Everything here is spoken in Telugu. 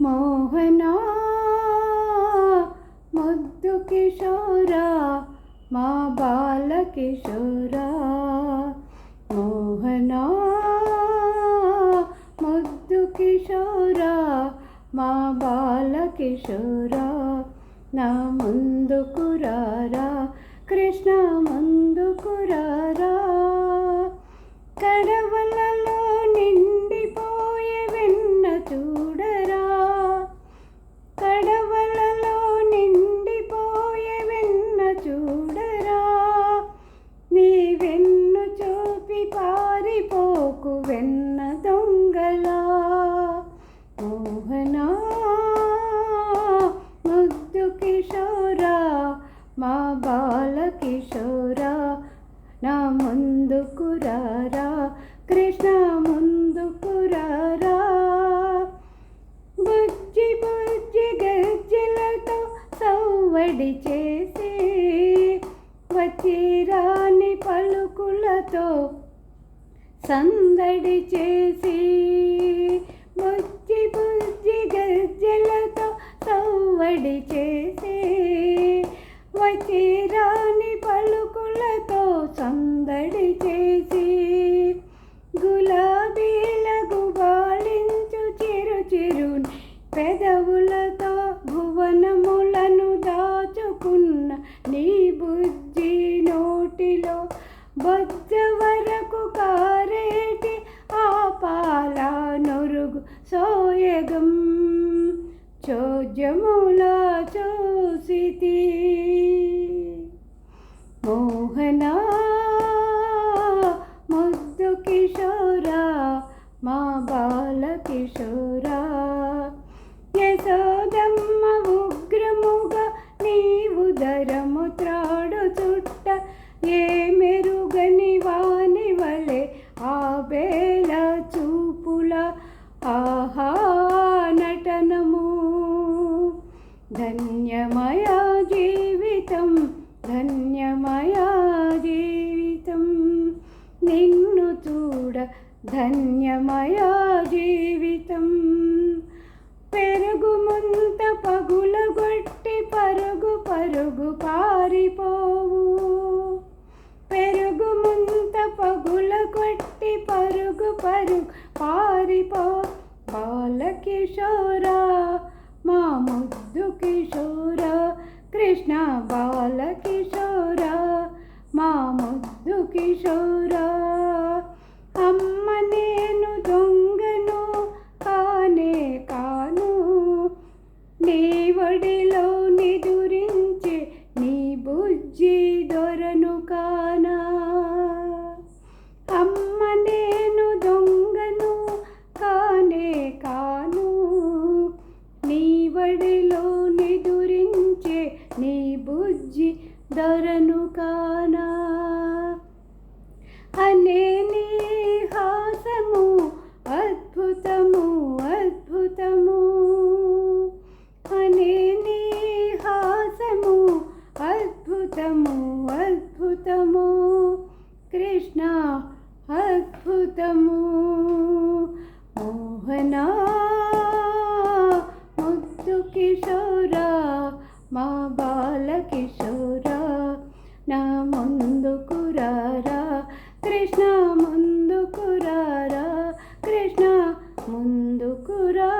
మోహనా ముద్దు కిషోరా మా బాల కిషోరా మోహనా ముద్దు కిషోరా మా బాల కిషోరా నా ముందుకు రారా కృష్ణ ముందు మా బాల కిషోరా నా ముందుకు రారా కృష్ణ ముందుకు రారా. బుజ్జి బుజ్జి గజ్జలతో సవ్వడి చేసి వచ్చి రాని పలుకులతో సందడి చేసి బుజ్జి బుజ్జి గజ్జలతో సవ్వడి చేసి వచ్చి రాని పలుకులతో సందడి చేసి గులాబీల గుబాళించు చిరు చిరు పెదవులతో భువనములను దాచుకున్న నీ బుజ్జి నోటిలో బొజ్జ వరకు కారేటి ఆ పాల నొరుగు సోయగం. చోద్యముల చూసితి మోహనా ముద్దు కిషోరా మా బాల కిషోర. ధన్యమయా జీవితం ధన్యమయా జీవితం. నిన్ను చూడ ధన్యమయా జీవితం. పెరుగుమంత పగులగొట్టి పరుగు పరుగు పారిపోవు. పెరుగుమంత పగుల కొట్టి పరుగు పరుగు పారిపో. బాలకిషోరా మా ముద్దు కిషోర కృష్ణ బాల కిషోర మా ముద్దు కిషోరా బుజ్జి ధరను కానా? అనే హాసము అద్భుతము అద్భుతము. అనే హాసము అద్భుతము అద్భుతము. ముందుకురా